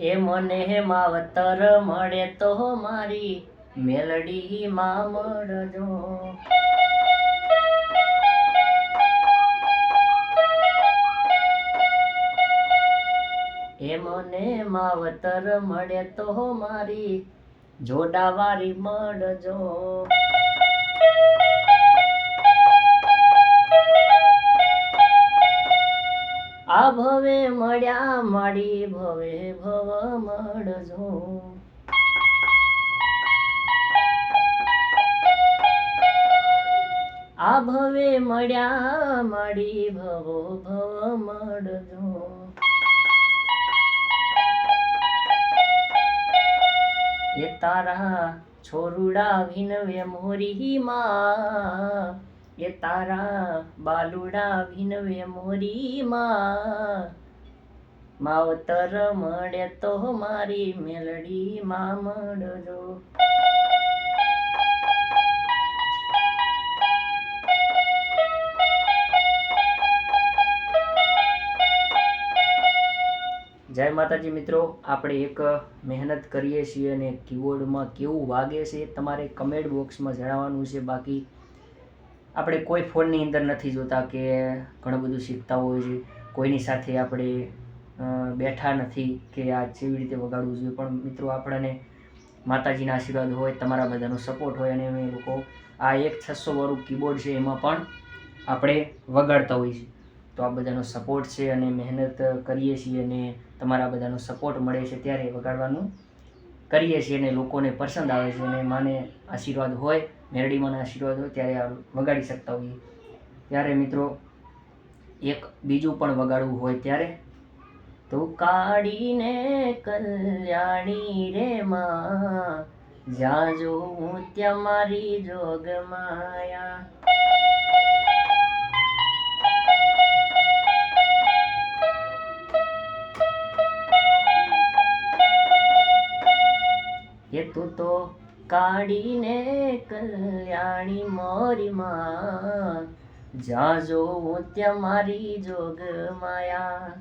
એ મને માવતર મળે તો મારી મેલડી માં મળજો. એ મને માવતર મળે તો મારી જોડાવારી મળજો. ભવે મળ્યા માડી ભવે ભવ મળજો. આ ભવે મળ્યા માડી ભવો ભવ મળજો. એ તારા છોરુડા વિનવે મોરી માં એ તારા બાલુડા ભીનવે મોરીમાં. માવતર મળે તો મારી મેલડી મળજો. જય માતાજી મિત્રો, આપણે એક મહેનત કરીએ છીએ અને કીબોર્ડમાં કેવું વાગે છે તમારે કમેન્ટ બોક્સમાં જણાવવાનું છે. બાકી આપણે કોઈ ફોનની અંદર નથી જોતા કે ઘણું બધું શીખતા હોય છે કોઈની સાથે આપણે બેઠા નથી કે આ જેવી રીતે વગાડવું જોઈએ. પણ મિત્રો, આપણને માતાજીના આશીર્વાદ હોય, તમારા બધાનો સપોર્ટ હોય અને અમે લોકો આ એક છસો વાળું કીબોર્ડ છે એમાં પણ આપણે વગાડતા હોઈએ છીએ. તો આ બધાનો સપોર્ટ છે અને મહેનત કરીએ છીએ અને તમારા બધાનો સપોર્ટ મળે છે ત્યારે વગાડવાનું કરીએ છીએ અને લોકોને પસંદ આવે છે અને માને આશીર્વાદ હોય, મેરડીમાંના આશીર્વાદ હોય, ત્યારે વગાડી શકતા હોઈએ. ત્યારે મિત્રો, એક બીજું પણ વગાડવું હોય ત્યારે, તો કાઢીને કલ્યાણી રે માં જ્યાં જોઉં ત્યાં મારી જોગ માયા. એ તું તો કાઢીને કલ્યાણી મોરી માં. જ્યાં જોઉં ત્યાં મારી જોગ માયા.